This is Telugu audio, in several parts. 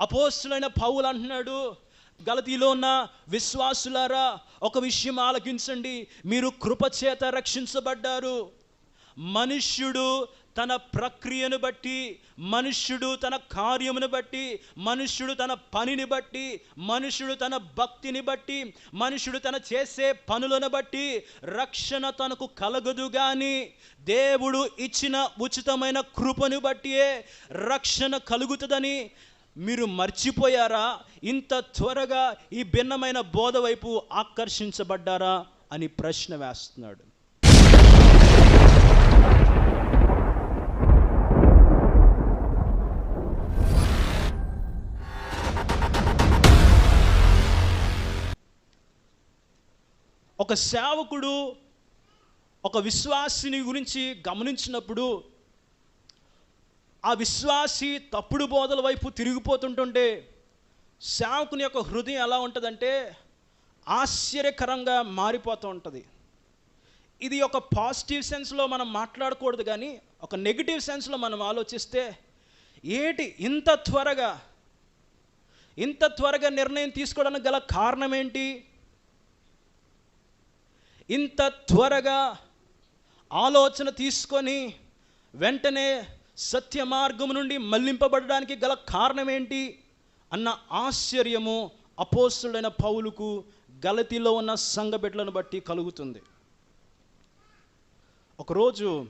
అపోస్తులైన పౌలు అంటున్నాడు గలతీలో ఉన్న విశ్వాసులారా ఒక విషయం ఆలకించండి. మీరు కృపచేత రక్షించబడ్డారు. మనుష్యుడు తన ప్రక్రియను బట్టి మనుష్యుడు తన కార్యమును బట్టి మనుష్యుడు తన పనిని బట్టి మనుష్యుడు తన భక్తిని బట్టి మనుష్యుడు తన చేసే పనులను బట్టి రక్షణ తనకు కలగదు కానీ దేవుడు ఇచ్చిన ఉచితమైన కృపను బట్టియే రక్షణ కలుగుతుందని మీరు మర్చిపోయారా? ఇంత త్వరగా ఈ భిన్నమైన బోధ వైపు ఆకర్షించబడ్డారా? అని ప్రశ్న వేస్తున్నాడు. ఒక సేవకుడు ఒక విశ్వాసిని గురించి గమనించినప్పుడు ఆ విశ్వాసి తప్పుడు బోధల వైపు తిరిగిపోతుంటుంటే సేవకుని యొక్క హృదయం ఎలా ఉంటుందంటే ఆశ్చర్యకరంగా మారిపోతూ ఉంటుంది. ఇది ఒక పాజిటివ్ సెన్స్లో మనం మాట్లాడకూడదు కానీ ఒక నెగిటివ్ సెన్స్లో మనం ఆలోచిస్తే ఏటి ఇంత త్వరగా ఇంత త్వరగా నిర్ణయం తీసుకోవడానికి గల కారణం ఏంటి ఇంత త్వరగా ఆలోచన తీసుకొని వెంటనే సత్య మార్గం నుండి మళ్ళింపబడడానికి గల కారణం ఏంటి అన్న ఆశ్చర్యము అపోస్తుడైన పౌలుకు గలతిలో ఉన్న సంఘ బిడ్డలను బట్టి కలుగుతుంది. ఒకరోజు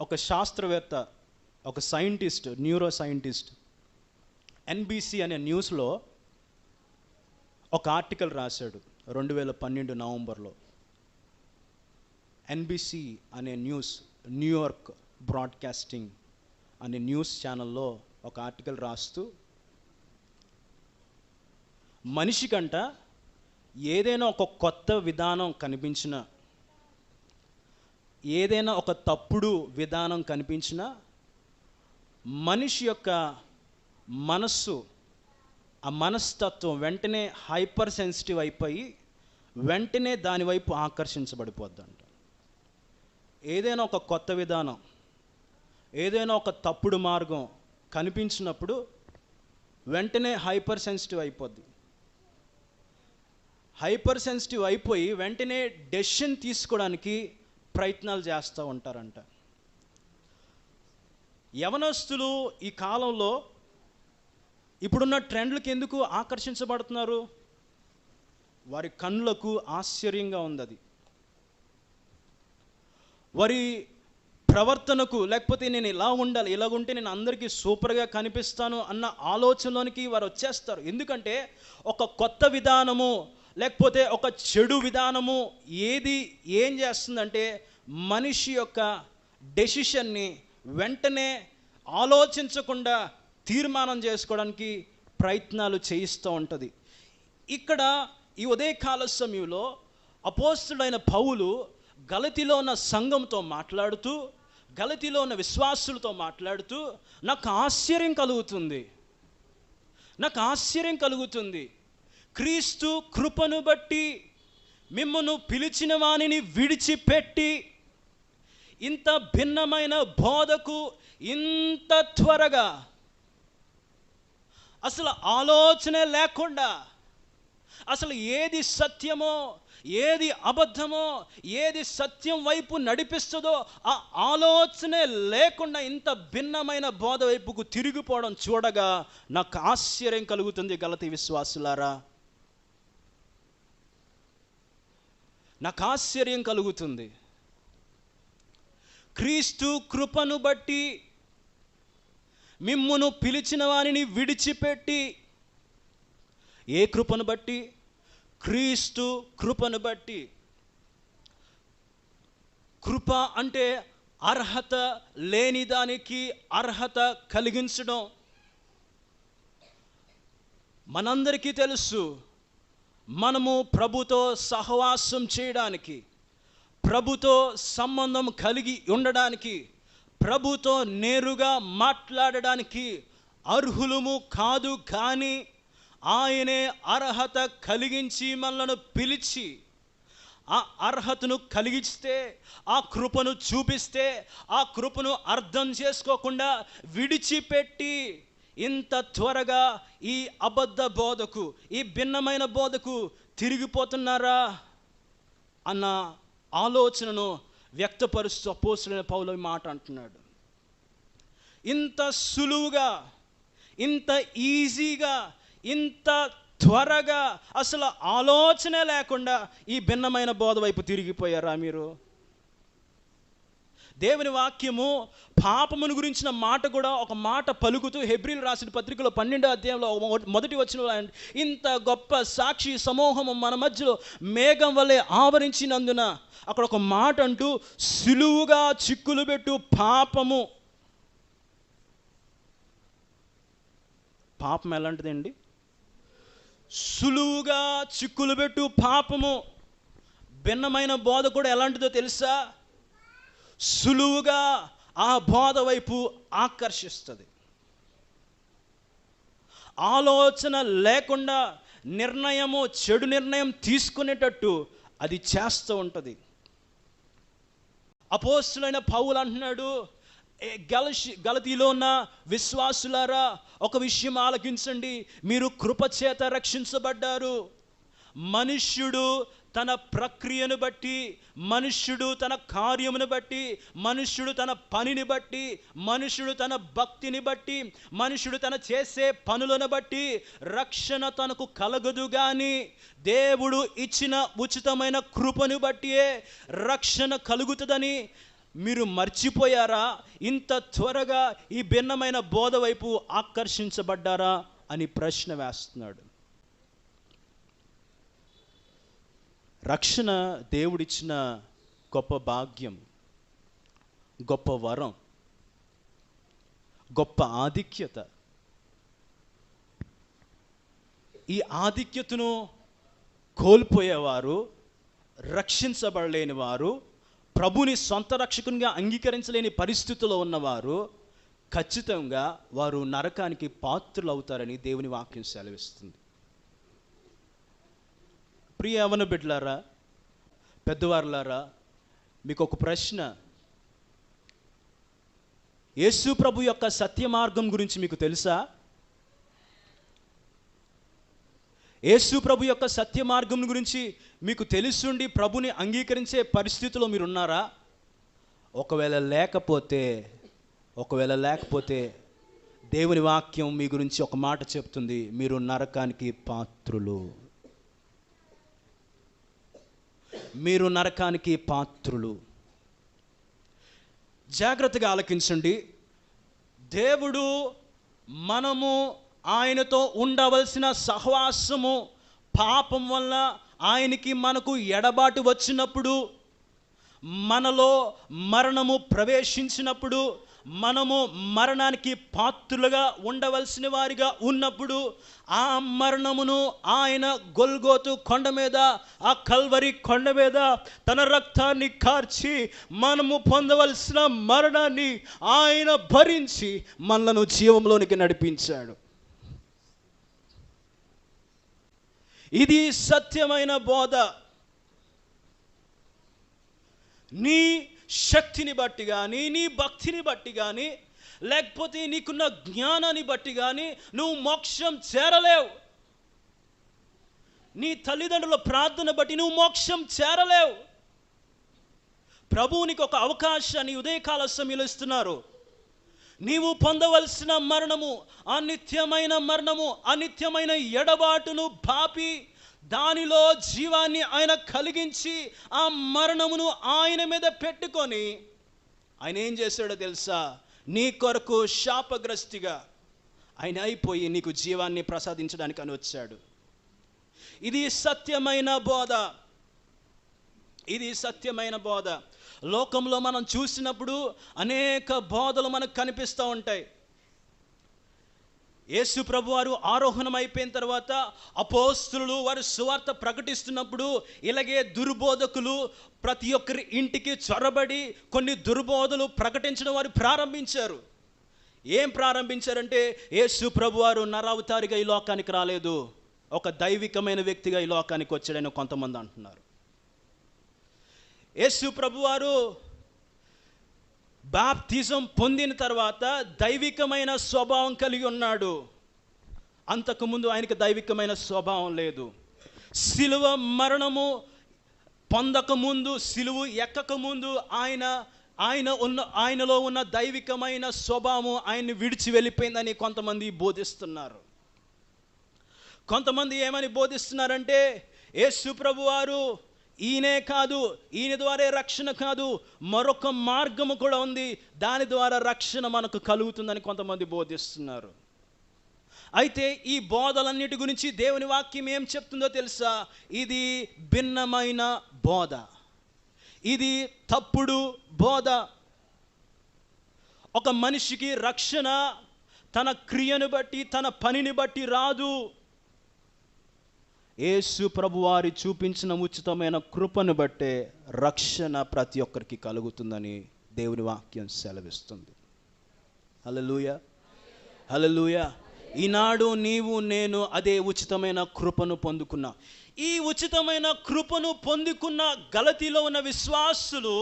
ఒక శాస్త్రవేత్త ఒక సైంటిస్ట్ న్యూరో సైంటిస్ట్ ఎన్బిసి అనే న్యూస్లో ఒక ఆర్టికల్ రాశాడు రెండు వేల పన్నెండు నవంబర్లో. ఎన్బిసి అనే న్యూస్ న్యూయార్క్ బ్రాడ్కాస్టింగ్ అనే న్యూస్ ఛానల్లో ఒక ఆర్టికల్ రాస్తూ మనిషికంట ఏదైనా ఒక కొత్త విధానం కనిపించిన ఏదైనా ఒక తప్పుడు విధానం కనిపించిన మనిషి యొక్క మనస్సు ఆ మనస్తత్వం వెంటనే హైపర్ సెన్సిటివ్ అయిపోయి వెంటనే దాని వైపు ఆకర్షించబడిపోద్దంట. ఏదైనా ఒక కొత్త విధానం ఏదైనా ఒక తప్పుడు మార్గం కనిపించినప్పుడు వెంటనే హైపర్ సెన్సిటివ్ అయిపోద్ది. హైపర్ సెన్సిటివ్ అయిపోయి వెంటనే డెసిషన్ తీసుకోవడానికి ప్రయత్నాలు చేస్తూ ఉంటారంట. యవనస్తులు ఈ కాలంలో ఇప్పుడున్న ట్రెండ్లకి ఎందుకు ఆకర్షించబడుతున్నారు? వారి కళ్ళకు ఆశ్చర్యంగా ఉంది అది. వారి ప్రవర్తనకు లేకపోతే నేను ఇలా ఉండాలి ఇలా ఉంటే నేను అందరికీ సూపర్గా కనిపిస్తాను అన్న ఆలోచనలోనికి వారు వచ్చేస్తారు. ఎందుకంటే ఒక కొత్త విధానము లేకపోతే ఒక చెడు విధానము ఏది ఏం చేస్తుందంటే మనిషి యొక్క డెసిషన్ని వెంటనే ఆలోచించకుండా తీర్మానం చేసుకోవడానికి ప్రయత్నాలు చేయిస్తూ ఉంటుంది. ఇక్కడ ఈ ఉదయకాల సమయంలో అపోస్తుడైన పౌలు గలతిలో ఉన్న సంఘంతో మాట్లాడుతూ గలతిలో ఉన్న విశ్వాసులతో మాట్లాడుతూ నాకు ఆశ్చర్యం కలుగుతుంది. నాకు ఆశ్చర్యం కలుగుతుంది. క్రీస్తు కృపను బట్టి మిమ్మను పిలిచిన వానిని విడిచిపెట్టి ఇంత భిన్నమైన బోధకు ఇంత త్వరగా అసలు ఆలోచనే లేకుండా అసలు ఏది సత్యమో ఏది అబద్ధమో ఏది సత్యం వైపు నడిపిస్తుందో ఆ ఆలోచనే లేకుండా ఇంత భిన్నమైన బోధ వైపుకు తిరిగిపోవడం చూడగా నాకు ఆశ్చర్యం కలుగుతుంది గలతి విశ్వాసులారా. నాకు ఆశ్చర్యం కలుగుతుంది. క్రీస్తు కృపను బట్టి మిమ్మును పిలిచిన వారిని విడిచిపెట్టి ఏ కృపను బట్టి? క్రీస్తు కృపను బట్టి. కృప అంటే అర్హత లేని దానికి అర్హత కలిగించడం. మనందరికీ తెలుసు మనము ప్రభుతో సహవాసం చేయడానికి ప్రభుతో సంబంధం కలిగి ఉండడానికి ప్రభుతో నేరుగా మాట్లాడడానికి అర్హులము కాదు కానీ ఆయనే అర్హత కలిగించి మనలను పిలిచి ఆ అర్హతను కలిగిస్తే ఆ కృపను చూపిస్తే ఆ కృపను అర్థం చేసుకోకుండా విడిచిపెట్టి ఇంత త్వరగా ఈ అబద్ధ బోధకు ఈ భిన్నమైన బోధకు తిరిగిపోతున్నారా అన్న ఆలోచనను వ్యక్తపరుస్తూ అపోస్తులైన పౌలవి మాట అంటున్నాడు. ఇంత సులువుగా ఇంత ఈజీగా ఇంత త్వరగా అసలు ఆలోచనే లేకుండా ఈ భిన్నమైన బోధ వైపు తిరిగిపోయారా మీరు? దేవుని వాక్యము పాపమును గురించిన మాట కూడా ఒక మాట పలుకుతూ హెబ్రిల్ రాసిన పత్రికలో పన్నెండో అధ్యాయంలో మొదటి వచ్చిన ఇంత గొప్ప సాక్షి సమూహము మన మధ్యలో మేఘం వల్లే ఆవరించినందున అక్కడ ఒక మాట అంటూ సులువుగా చిక్కులు పెట్టు పాపము. పాపం ఎలాంటిదండి? సులువుగా చిక్కులు పెట్టు పాపము. భిన్నమైన బోధ కూడా ఎలాంటిదో తెలుసా? సులువుగా ఆ బోధ వైపు ఆకర్షిస్తుంది. ఆలోచన లేకుండా నిర్ణయము చెడు నిర్ణయం తీసుకునేటట్టు అది చేస్తూ ఉంటుంది. అపోస్తులైన పౌలు అంటున్నాడు గలషి గలతీలో ఉన్న విశ్వాసులారా ఒక విషయం ఆలకించండి. మీరు కృపచేత రక్షించబడ్డారు. మనుష్యుడు తన ప్రక్రియను బట్టి మనుష్యుడు తన కార్యమును బట్టి మనుష్యుడు తన పనిని బట్టి మనుష్యుడు తన భక్తిని బట్టి మనుష్యుడు తన చేసే పనులను బట్టి రక్షణ తనకు కలగదు కానీ దేవుడు ఇచ్చిన ఉచితమైన కృపను బట్టియే రక్షణ కలుగుతుందని మీరు మర్చిపోయారా? ఇంత త్వరగా ఈ భిన్నమైన బోధ వైపు ఆకర్షించబడ్డారా? అని ప్రశ్న వేస్తున్నాడు. రక్షణ దేవుడిచ్చిన గొప్ప భాగ్యం గొప్ప వరం గొప్ప ఆధిక్యత. ఈ ఆధిక్యతను కోల్పోయేవారు రక్షించబడలేని వారు ప్రభుని సొంత రక్షకునిగా అంగీకరించలేని పరిస్థితిలో ఉన్నవారు ఖచ్చితంగా వారు నరకానికి పాత్రులు అవుతారని దేవుని వాక్యం సెలవిస్తుంది. ప్రియ అవన బిడ్డలారా పెద్దవారులారా మీకు ఒక ప్రశ్న. యేసు ప్రభు యొక్క సత్య మార్గం గురించి మీకు తెలుసా? యేసు ప్రభు యొక్క సత్య మార్గం గురించి మీకు తెలుసుండి ప్రభుని అంగీకరించే పరిస్థితిలో మీరు ఉన్నారా ఒకవేళ లేకపోతే ఒకవేళ లేకపోతే దేవుని వాక్యం మీ గురించి ఒక మాట చెప్తుంది. మీరు నరకానికి పాత్రులు. మీరు నరకానికి పాత్రులు. జాగ్రత్తగా ఆలకించండి. దేవుడు మనము ఆయనతో ఉండవలసిన సహవాసము పాపం వల్ల ఆయనకి మనకు ఎడబాటు వచ్చినప్పుడు మనలో మరణము ప్రవేశించినప్పుడు మనము మరణానికి పాత్రులుగా ఉండవలసిన వారిగా ఉన్నప్పుడు ఆ మరణమును ఆయన గొల్గోతు కొండ మీద ఆ కల్వరి కొండ మీద తన రక్తాన్ని కార్చి మనము పొందవలసిన మరణాన్ని ఆయన భరించి మనలను జీవంలోనికి నడిపించాడు. ఇది సత్యమైన బోధ. నీ శక్తిని బట్టి కానీ నీ భక్తిని బట్టి కానీ లేకపోతే నీకున్న జ్ఞానాన్ని బట్టి కానీ నువ్వు మోక్షం చేరలేవు. నీ తల్లిదండ్రుల ప్రార్థన బట్టి నువ్వు మోక్షం చేరలేవు. ప్రభువు నీకు ఒక అవకాశాన్ని ఉదయకాల సమయంలో ఇస్తున్నారు. నీవు పొందవలసిన మరణము అనిత్యమైన మరణము అనిత్యమైన ఎడబాటును పాపి దానిలో జీవాన్ని ఆయన కలిగించి ఆ మరణమును ఆయన మీద పెట్టుకొని ఆయన ఏం చేశాడో తెలుసా? నీ కొరకు శాపగ్రస్తిగా ఆయన అయిపోయి నీకు జీవాన్ని ప్రసాదించడానికి అని వచ్చాడు. ఇది సత్యమైన బోధ. ఇది సత్యమైన బోధ. లోకంలో మనం చూసినప్పుడు అనేక బోధలు మనకు కనిపిస్తూ ఉంటాయి. యేసు ప్రభు వారు ఆరోహణం అయిపోయిన తర్వాత అపోస్తులు వారు సువార్త ప్రకటిస్తున్నప్పుడు ఇలాగే దుర్బోధకులు ప్రతి ఒక్కరి ఇంటికి చొరబడి కొన్ని దుర్బోధలు ప్రకటించడం వారు ప్రారంభించారు. ఏం ప్రారంభించారంటే యేసు ప్రభు వారు నరావతారిగా ఈ లోకానికి రాలేదు. ఒక దైవికమైన వ్యక్తిగా ఈ లోకానికి వచ్చాడని కొంతమంది అంటున్నారు. యేసు ప్రభువారు బాప్తిజం పొందిన తర్వాత దైవికమైన స్వభావం కలిగి ఉన్నాడు. అంతకుముందు ఆయనకి దైవికమైన స్వభావం లేదు. సిలువ మరణము పొందకముందు సిలువు ఎక్కకముందు ఆయన ఆయన ఉన్న ఆయనలో ఉన్న దైవికమైన స్వభావం ఆయన్ని విడిచి వెళ్ళిపోయిందని కొంతమంది బోధిస్తున్నారు. కొంతమంది ఏమని బోధిస్తున్నారంటే యేసు ప్రభు వారు ఈయనే కాదు ఈయన ద్వారా రక్షణ కాదు మరొక మార్గము కూడా ఉంది. దాని ద్వారా రక్షణ మనకు కలుగుతుందని కొంతమంది బోధిస్తున్నారు. అయితే ఈ బోధలన్నిటి గురించి దేవుని వాక్యం ఏం చెప్తుందో తెలుసా? ఇది భిన్నమైన బోధ. ఇది తప్పుడు బోధ. ఒక మనిషికి రక్షణ తన క్రియను బట్టి తన పనిని బట్టి రాదు. యేసు ప్రభువారి చూపించిన ఉచితమైన కృపను బట్టే రక్షణ ప్రతి ఒక్కరికి కలుగుతుందని దేవుని వాక్యం సెలవిస్తుంది. హలలుయ హలలుయ ఈనాడు నీవు నేను అదే ఉచితమైన కృపను పొందుకున్నా. ఈ ఉచితమైన కృపను పొందుకున్న గలతిలో ఉన్న విశ్వాసులు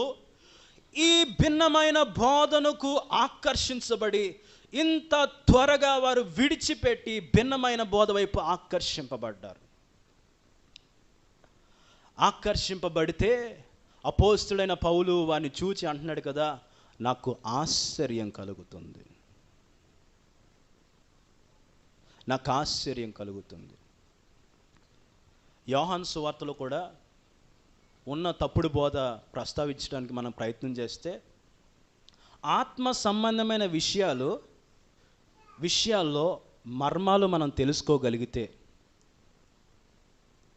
ఈ భిన్నమైన బోధనకు ఆకర్షించబడి ఇంత త్వరగా వారు విడిచిపెట్టి భిన్నమైన బోధ వైపు ఆకర్షింపబడ్డారు. ఆకర్షింపబడితే అపోస్తుడైన పౌలు వారిని చూచి అంటున్నాడు కదా నాకు ఆశ్చర్యం కలుగుతుంది. నాకు ఆశ్చర్యం కలుగుతుంది. యోహాన్ సువార్తలో కూడా ఉన్న తప్పుడు బోధ ప్రస్తావించడానికి మనం ప్రయత్నం చేస్తే ఆత్మ సంబంధమైన విషయాలు విషయాల్లో మర్మాలు మనం తెలుసుకోగలిగితే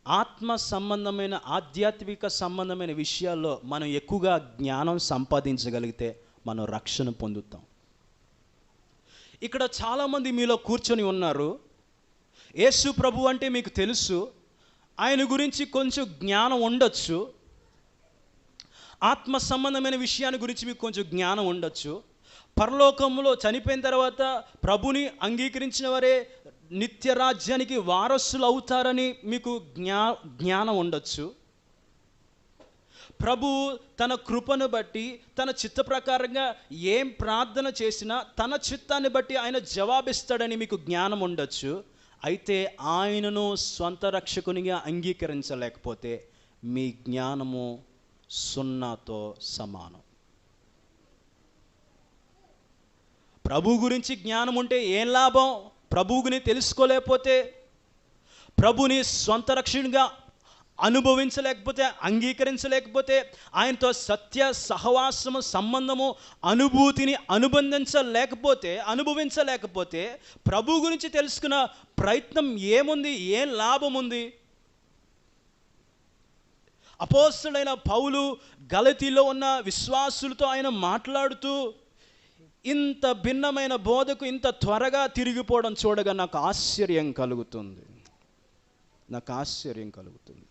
ఆత్మ సంబంధమైన ఆధ్యాత్మిక సంబంధమైన విషయాల్లో మనం ఎక్కువగా జ్ఞానం సంపాదించగలిగితే మనం రక్షణ పొందుతాం. ఇక్కడ చాలామంది మీలో కూర్చొని ఉన్నారు. యేసు ప్రభు అంటే మీకు తెలుసు. ఆయన గురించి కొంచెం జ్ఞానం ఉండొచ్చు. ఆత్మ సంబంధమైన విషయాన్ని గురించి మీకు కొంచెం జ్ఞానం ఉండొచ్చు. పరలోకంలో చనిపోయిన తర్వాత ప్రభుని అంగీకరించిన వారే నిత్య రాజ్యానికి వారసులు అవుతారని మీకు జ్ఞా జ్ఞానం ఉండొచ్చు. ప్రభు తన కృపను బట్టి తన చిత్త ప్రకారంగా ఏం ప్రార్థన చేసినా తన చిత్తాన్ని బట్టి ఆయన జవాబిస్తాడని మీకు జ్ఞానం ఉండొచ్చు. అయితే ఆయనను స్వంత రక్షకునిగా అంగీకరించలేకపోతే మీ జ్ఞానము సున్నాతో సమానం. ప్రభు గురించి జ్ఞానం ఉంటే ఏం లాభం? ప్రభువుని తెలుసుకోలేకపోతే ప్రభుని స్వంత రక్షణగా అనుభవించలేకపోతే అంగీకరించలేకపోతే ఆయనతో సత్య సహవాసము సంబంధము అనుభూతిని అనుబంధించలేకపోతే అనుభవించలేకపోతే ప్రభు గురించి తెలుసుకున్న ప్రయత్నం ఏముంది? ఏం లాభం ఉంది అపోస్తుడైన పౌలు గలతిలో ఉన్న విశ్వాసులతో ఆయన మాట్లాడుతూ ఇంత భిన్నమైన బోధకు ఇంత త్వరగా తిరిగిపోవడం చూడగా నాకు ఆశ్చర్యం కలుగుతుంది. నాకు ఆశ్చర్యం కలుగుతుంది.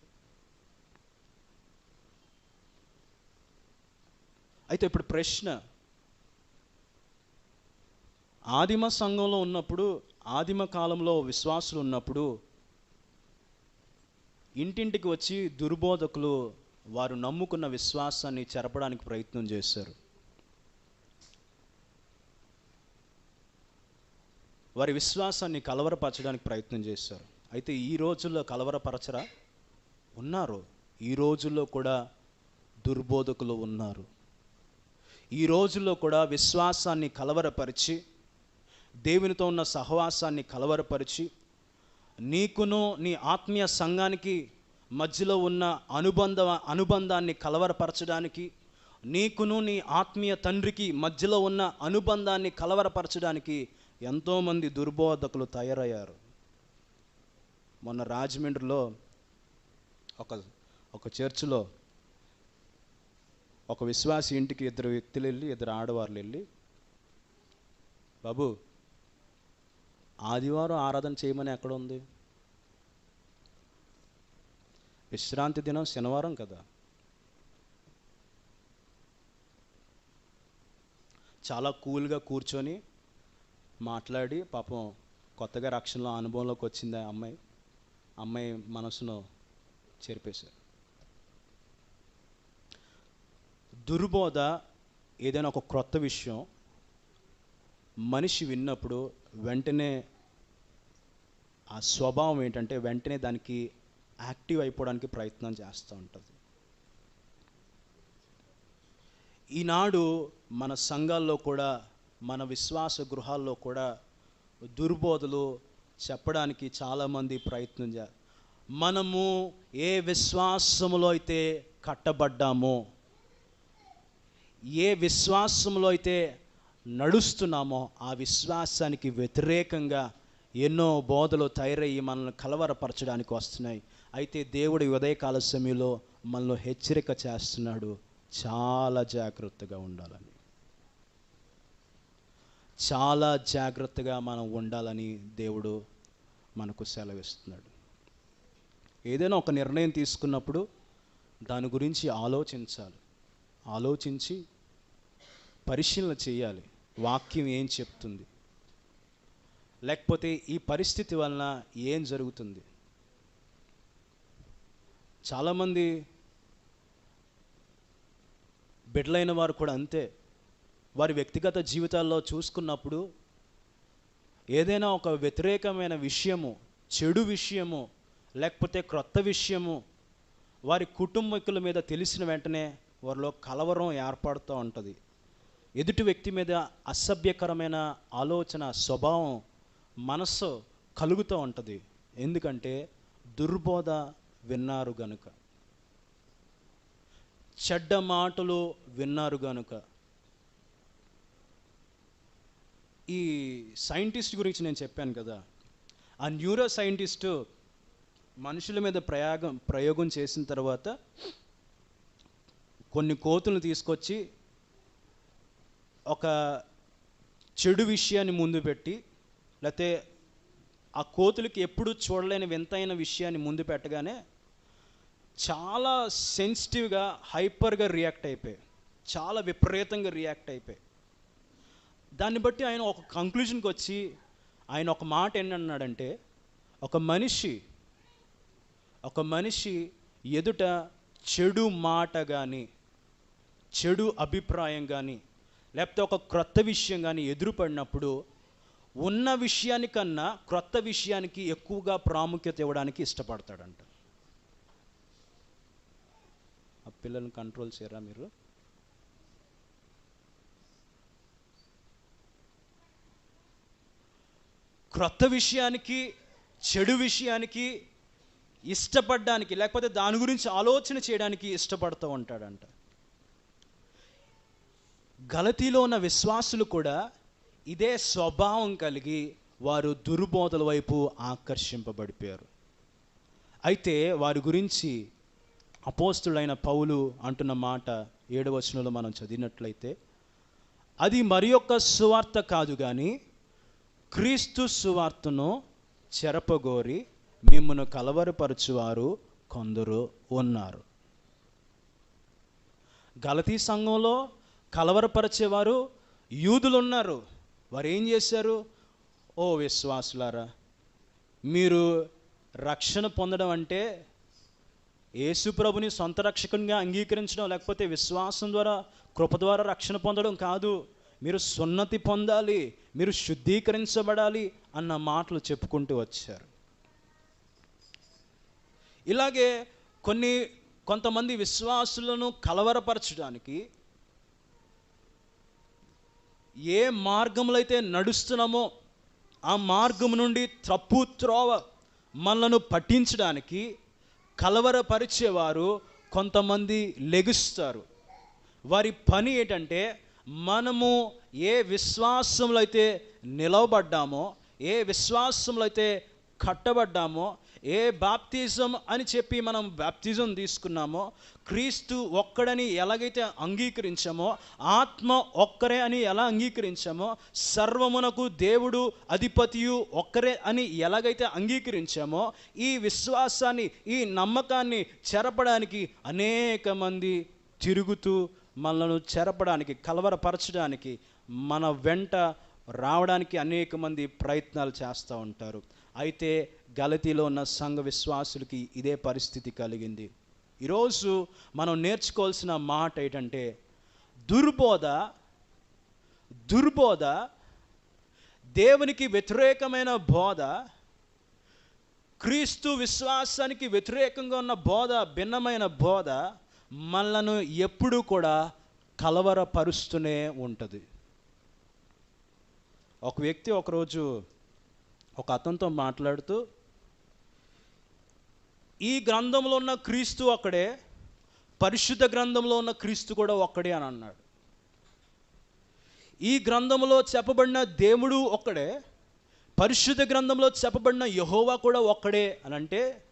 అయితే ఇప్పుడు ప్రశ్న. ఆదిమ సంఘంలో ఉన్నప్పుడు ఆదిమ కాలంలో విశ్వాసులు ఉన్నప్పుడు ఇంటింటికి వచ్చి దుర్బోధకులు వారు నమ్ముకున్న విశ్వాసాన్ని చెరపడానికి ప్రయత్నం చేశారు. వారి విశ్వాసాన్ని కలవరపరచడానికి ప్రయత్నం చేశారు. అయితే ఈ రోజుల్లో కలవరపరచరా? ఉన్నారు. ఈ రోజుల్లో కూడా దుర్బోధకులు ఉన్నారు. ఈ రోజుల్లో కూడా విశ్వాసాన్ని కలవరపరిచి దేవునితో ఉన్న సహవాసాన్ని కలవరపరిచి నీకును నీ ఆత్మీయ సంఘానికి మధ్యలో ఉన్న అనుబంధ అనుబంధాన్ని కలవరపరచడానికి నీకును నీ ఆత్మీయ తండ్రికి మధ్యలో ఉన్న అనుబంధాన్ని కలవరపరచడానికి ఎంతోమంది దుర్బోధకులు తయారయ్యారు. మొన్న రాజమండ్రిలో ఒక ఒక చర్చిలో ఒక విశ్వాసి ఇంటికి ఇద్దరు వ్యక్తులు వెళ్ళి ఇద్దరు ఆడవాళ్ళు వెళ్ళి బాబు ఆదివారం ఆరాధన చేయమని ఎక్కడ ఉంది? విశ్రాంతి దినం శనివారం కదా. చాలా కూల్గా కూర్చొని మాట్లాడి పాపం కొత్తగా రక్షణలో అనుభవంలోకి వచ్చింది ఆ అమ్మాయి. అమ్మాయి మనసును చెరిపేశారు. దుర్బోధ ఏదైనా ఒక క్రొత్త విషయం మనిషి విన్నప్పుడు వెంటనే ఆ స్వభావం ఏంటంటే వెంటనే దానికి యాక్టివ్ అయిపోవడానికి ప్రయత్నం చేస్తూ ఉంటుంది. ఈనాడు మన సంఘాల్లో కూడా మన విశ్వాస గృహాల్లో కూడా దుర్బోధలు చెప్పడానికి చాలామంది ప్రయత్నం చే మనము ఏ విశ్వాసములో అయితే కట్టబడ్డామో ఏ విశ్వాసంలో అయితే నడుస్తున్నామో ఆ విశ్వాసానికి వ్యతిరేకంగా ఎన్నో బోధలు తయారయ్యి మనల్ని కలవరపరచడానికి వస్తున్నాయి. అయితే దేవుడు ఉదయకాల సమయంలో మనల్ని హెచ్చరిక చేస్తున్నాడు. చాలా జాగ్రత్తగా ఉండాలని. చాలా జాగ్రత్తగా మనం ఉండాలని దేవుడు మనకు సెలవిస్తున్నాడు. ఏదైనా ఒక నిర్ణయం తీసుకున్నప్పుడు దాని గురించి ఆలోచించాలి. ఆలోచించి పరిశీలన చేయాలి. వాక్యం ఏం చెప్తుంది? లేకపోతే ఈ పరిస్థితి వలన ఏం జరుగుతుంది? చాలామంది బిడ్డలైన వారు కూడా అంతే. వారి వ్యక్తిగత జీవితాల్లో చూసుకున్నప్పుడు ఏదైనా ఒక వ్యతిరేకమైన విషయము చెడు విషయము లేకపోతే క్రొత్త విషయము వారి కుటుంబీకుల మీద తెలిసిన వెంటనే వారిలో కలవరం ఏర్పడుతూ ఉంటుంది. ఎదుటి వ్యక్తి మీద అసభ్యకరమైన ఆలోచన స్వభావం మనస్సు కలుగుతూ ఉంటుంది. ఎందుకంటే దుర్బోధ విన్నారు గనుక. చెడ్డ మాటలు విన్నారు గనుక. ఈ సైంటిస్ట్ గురించి నేను చెప్పాను కదా ఆ న్యూరో సైంటిస్టు మనుషుల మీద ప్రయోగం ప్రయోగం చేసిన తర్వాత కొన్ని కోతులను తీసుకొచ్చి ఒక చెడు విషయాన్ని ముందు పెట్టి లేకపోతే ఆ కోతులకి ఎప్పుడు చూడలేని వింతైన విషయాన్ని ముందు పెట్టగానే చాలా సెన్సిటివ్గా హైపర్గా రియాక్ట్ అయిపోయాయి. చాలా విపరీతంగా రియాక్ట్ అయిపోయాయి. దాన్ని బట్టి ఆయన ఒక కంక్లూజన్కి వచ్చి ఆయన ఒక మాట ఏంటన్నాడంటే ఒక మనిషి ఒక మనిషి ఎదుట చెడు మాట కానీ చెడు అభిప్రాయం కానీ లేకపోతే ఒక క్రొత్త విషయం కానీ ఎదురుపడినప్పుడు ఉన్న విషయానికన్నా క్రొత్త విషయానికి ఎక్కువగా ప్రాముఖ్యత ఇవ్వడానికి ఇష్టపడతాడంట. ఆ పిల్లల్ని కంట్రోల్ చేయరా మీరు? క్రొత్త విషయానికి చెడు విషయానికి ఇష్టపడడానికి లేకపోతే దాని గురించి ఆలోచన చేయడానికి ఇష్టపడుతూ ఉంటాడంట. గలతీలో ఉన్న విశ్వాసులు కూడా ఇదే స్వభావం కలిగి వారు దుర్బోధల వైపు ఆకర్షింపబడిపోయారు. అయితే వారి గురించి అపోస్తుడైన పౌలు అంటున్న మాట ఏడవచనంలో మనం చదివినట్లయితే అది మరి యొక్క సువార్త కాదు కానీ క్రీస్తు సువార్తను చెరపగోరి మిమ్మను కలవరపరచువారు కొందరు ఉన్నారు. గలతీ సంఘంలో కలవరపరిచేవారు యూదులు ఉన్నారు వారు ఏం చేశారు? ఓ విశ్వాసులారా మీరు రక్షణ పొందడం అంటే యేసుప్రభుని సొంత రక్షకునిగా అంగీకరించడం లేకపోతే విశ్వాసం ద్వారా కృప ద్వారా రక్షణ పొందడం కాదు. మీరు సున్నతి పొందాలి మీరు శుద్ధీకరించబడాలి అన్న మాటలు చెప్పుకుంటూ వచ్చారు. ఇలాగే కొన్ని కొంతమంది విశ్వాసులను కలవరపరచడానికి ఏ మార్గంలో అయితే నడుస్తున్నామో ఆ మార్గం నుండి తప్పు త్రోవ మనలను పట్టించడానికి కలవరపరిచేవారు కొంతమంది లెగుస్తారు. వారి పని ఏంటంటే మనము ఏ విశ్వాసంలో అయితే నిలవబడ్డామో ఏ విశ్వాసంలో అయితే కట్టబడ్డామో ఏ బాప్తిజం అని చెప్పి మనం బాప్తిజం తీసుకున్నామో క్రీస్తు ఒక్కడని ఎలాగైతే అంగీకరించామో ఆత్మ ఒక్కరే అని ఎలా అంగీకరించామో సర్వమునకు దేవుడు అధిపతియు ఒక్కరే అని ఎలాగైతే అంగీకరించామో ఈ విశ్వాసాన్ని ఈ నమ్మకాన్ని చెరపడానికి అనేక మంది తిరుగుతూ మనలను చెరపడానికి కలవరపరచడానికి మన వెంట రావడానికి అనేక మంది ప్రయత్నాలు చేస్తూ ఉంటారు. అయితే గలతీలో ఉన్న సంఘ విశ్వాసులకి ఇదే పరిస్థితి కలిగింది. ఈరోజు మనం నేర్చుకోవాల్సిన మాట ఏంటంటే దుర్బోధ దుర్బోధ దేవునికి వ్యతిరేకమైన బోధ క్రీస్తు విశ్వాసానికి వ్యతిరేకంగా ఉన్న బోధ భిన్నమైన బోధ మనలను ఎప్పుడూ కూడా కలవరపరుస్తూనే ఉంటుంది. ఒక వ్యక్తి ఒకరోజు ఒక అతనితో మాట్లాడుతూ ఈ గ్రంథంలో ఉన్న క్రీస్తు ఒక్కడే పరిశుద్ధ గ్రంథంలో ఉన్న క్రీస్తు కూడా ఒక్కడే అని అన్నాడు. ఈ గ్రంథంలో చెప్పబడిన దేవుడు ఒక్కడే పరిశుద్ధ గ్రంథంలో చెప్పబడిన యహోవా కూడా ఒక్కడే అని అంటే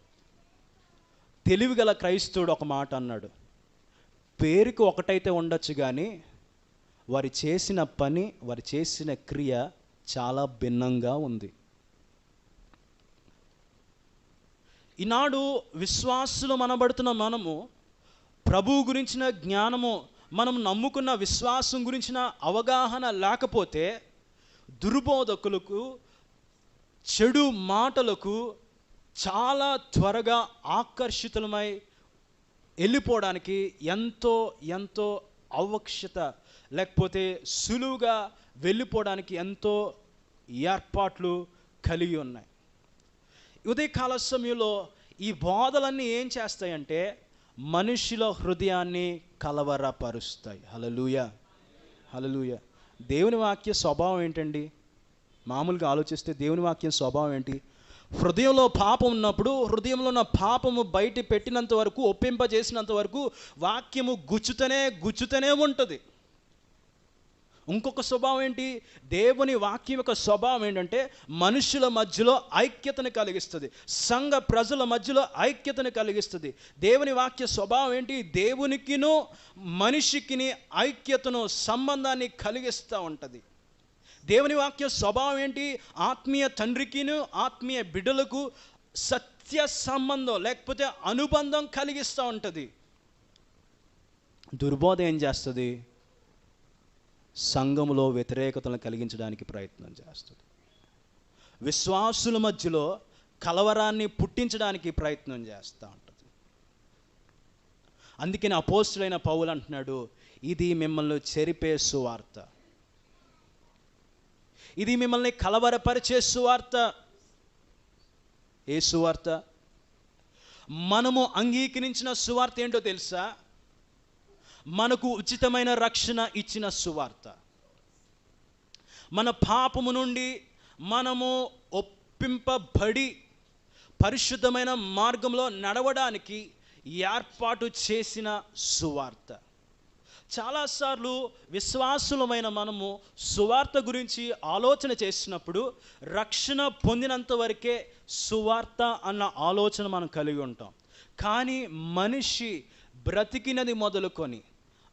తెలివిగల క్రైస్తవుడు ఒక మాట అన్నాడు. పేరుకి ఒకటైతే ఉండొచ్చు కానీ వారి చేసిన పని వారి చేసిన క్రియ చాలా భిన్నంగా ఉంది. ఈనాడు విశ్వాసులు మనబడుతున్న మనము ప్రభువు గురించిన జ్ఞానము మనం నమ్ముకున్న విశ్వాసం గురించిన అవగాహన లేకపోతే దుర్బోధకులకు చెడు మాటలకు చాలా త్వరగా ఆకర్షితులమై వెళ్ళిపోవడానికి ఎంతో ఎంతో అవక్షత లేకపోతే సులువుగా వెళ్ళిపోవడానికి ఎంతో ఏర్పాట్లు కలిగి ఉన్నాయి. ఉదయకాల సమయంలో ఈ బోధలన్నీ ఏం చేస్తాయంటే మనుషుల హృదయాన్ని కలవరపరుస్తాయి. హలలుయ హలలుయ దేవుని వాక్య స్వభావం ఏంటండి? మామూలుగా ఆలోచిస్తే దేవుని వాక్యం స్వభావం ఏంటి? హృదయంలో పాపం ఉన్నప్పుడు హృదయంలో ఉన్న పాపము బయట పెట్టినంత వరకు ఒప్పింపజేసినంత వరకు వాక్యము గుచ్చుతనే గుచ్చుతనే ఉంటుంది. ఇంకొక స్వభావం ఏంటి? దేవుని వాక్యం యొక్క స్వభావం ఏంటంటే మనుషుల మధ్యలో ఐక్యతను కలిగిస్తుంది. సంఘ ప్రజల మధ్యలో ఐక్యతను కలిగిస్తుంది. దేవుని వాక్య స్వభావం ఏంటి? దేవునికిను మనిషికిని ఐక్యతను సంబంధాన్ని కలిగిస్తూ ఉంటుంది. దేవుని వాక్య స్వభావం ఏంటి? ఆత్మీయ తండ్రికిను ఆత్మీయ బిడ్డలకు సత్య సంబంధం లేకపోతే అనుబంధం కలిగిస్తూ ఉంటుంది. దుర్బోధ ఏం చేస్తుంది? సంఘములో వ్యతిరేకతను కలిగించడానికి ప్రయత్నం చేస్తుంది. విశ్వాసుల మధ్యలో కలవరాన్ని పుట్టించడానికి ప్రయత్నం చేస్తూ ఉంటుంది. అందుకని అపోస్తులైన పౌలు అంటున్నాడు ఇది మిమ్మల్ని చెరిపే సువార్త. ఇది మిమ్మల్ని కలవరపరిచే సువార్త. ఏ సువార్త? మనము అంగీకరించిన సువార్త ఏంటో తెలుసా? మనకు ఉచితమైన రక్షణ ఇచ్చిన సువార్త. మన పాపము నుండి మనము ఒప్పింపబడి పరిశుద్ధమైన మార్గంలో నడవడానికి ఏర్పాటు చేసిన సువార్త. చాలాసార్లు విశ్వాసులమైన మనము సువార్త గురించి ఆలోచన చేసినప్పుడు రక్షణ పొందినంత వరకే సువార్త అన్న ఆలోచన మనం కలిగి ఉంటాం. కానీ మనిషి బ్రతికినది మొదలుకొని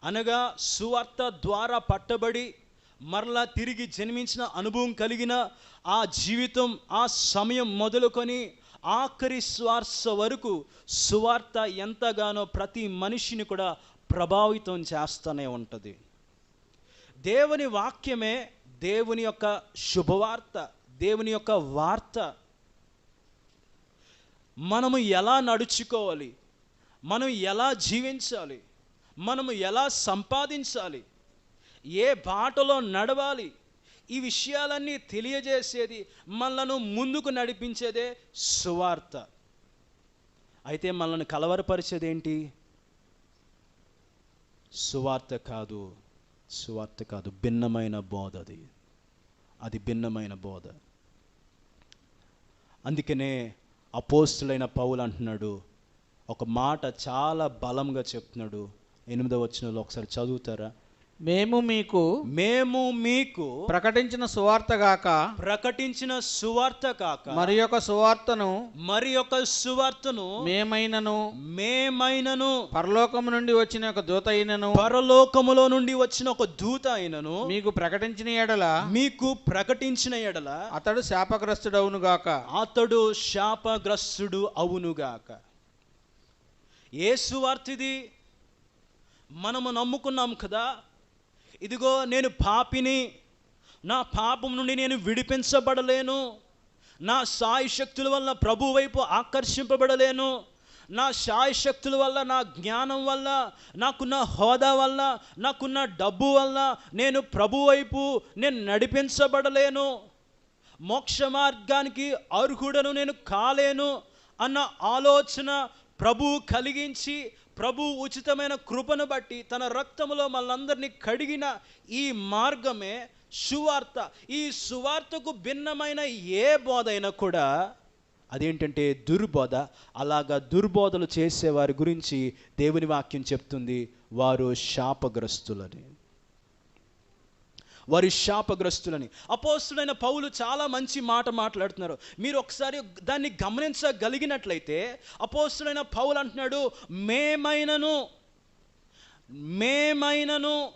అనగా సువార్త ద్వారా పట్టబడి మరలా తిరిగి జన్మించిన అనుభవం కలిగిన ఆ జీవితం ఆ సమయం మొదలుకొని ఆఖరి శ్వాస వరకు సువార్త ఎంతగానో ప్రతి మనిషిని కూడా ప్రభావితం చేస్తూనే ఉంటుంది. దేవుని వాక్యమే దేవుని యొక్క శుభవార్త దేవుని యొక్క వార్త. మనము ఎలా నడుచుకోవాలి? మనం ఎలా జీవించాలి? మనము ఎలా సంపాదించాలి? ఏ బాటలో నడవాలి? ఈ విషయాలన్నీ తెలియజేసేది మనలను ముందుకు నడిపించేదే సువార్త. అయితే మనల్ని కలవరపరిచేది ఏంటి సువార్త కాదు సువార్త కాదు భిన్నమైన బోధ అది. అది భిన్నమైన బోధ. అందుకనే అపోస్తులైన పౌలు అంటున్నాడు ఒక మాట చాలా బలంగా చెప్తున్నాడు. ఎనిమిదవ వచనంలో ఒకసారి చదువుతారా? మేము మీకు మేము మీకు ప్రకటించిన సువార్త గాక ప్రకటించిన సువార్త కాక మరి యొక్క సువార్తను మరి ఒక సువార్తను మేమైనను మేమైనను పరలోకము నుండి వచ్చిన ఒక దూత అయినను పరలోకములో నుండి వచ్చిన ఒక దూత అయినను మీకు ప్రకటించిన ఎడల మీకు ప్రకటించిన ఎడల అతడు శాపగ్రస్తుడవును గాక. అతడు శాపగ్రస్తుడు అవునుగాక ఏ సువార్తిది? మనము నమ్ముకున్నాం కదా ఇదిగో నేను పాపిని నా పాపం నుండి నేను విడిపించబడలేను నా సాయి శక్తుల వల్ల ప్రభు వైపు ఆకర్షింపబడలేను నా శాయశక్తుల వల్ల నా జ్ఞానం వల్ల నాకున్న హోదా వల్ల నాకున్న డబ్బు వల్ల నేను ప్రభు వైపు నేను నడిపించబడలేను. మోక్ష మార్గానికి అర్హుడను నేను కాలేను అన్న ఆలోచన ప్రభు కలిగించి ప్రభు ఉచితమైన కృపను బట్టి తన రక్తములో మనందరినీ కడిగిన ఈ మార్గమే సువార్త. ఈ సువార్తకు భిన్నమైన ఏ బోధ అయినా కూడా అదేంటంటే దుర్బోధ. అలాగా దుర్బోధలు చేసేవారి గురించి దేవుని వాక్యం చెప్తుంది. వారు శాపగ్రస్తులని. వారి శాపగ్రస్తులని. అపోస్తుడైన పౌలు చాలా మంచి మాట మాట్లాడుతున్నారు. మీరు ఒకసారి దాన్ని గమనించగలిగినట్లయితే అపోస్తుడైన పౌలు అంటున్నాడు మేమైనను మేమైనను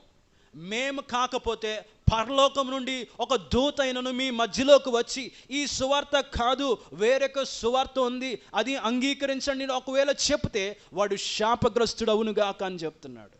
మేము కాకపోతే పరలోకం నుండి ఒక దూత అయినను మీ మధ్యలోకి వచ్చి ఈ సువార్త కాదు వేరొక సువార్త ఉంది అది అంగీకరించండి ఒకవేళ చెప్తే వాడు శాపగ్రస్తుడవునుగాక అని చెప్తున్నాడు.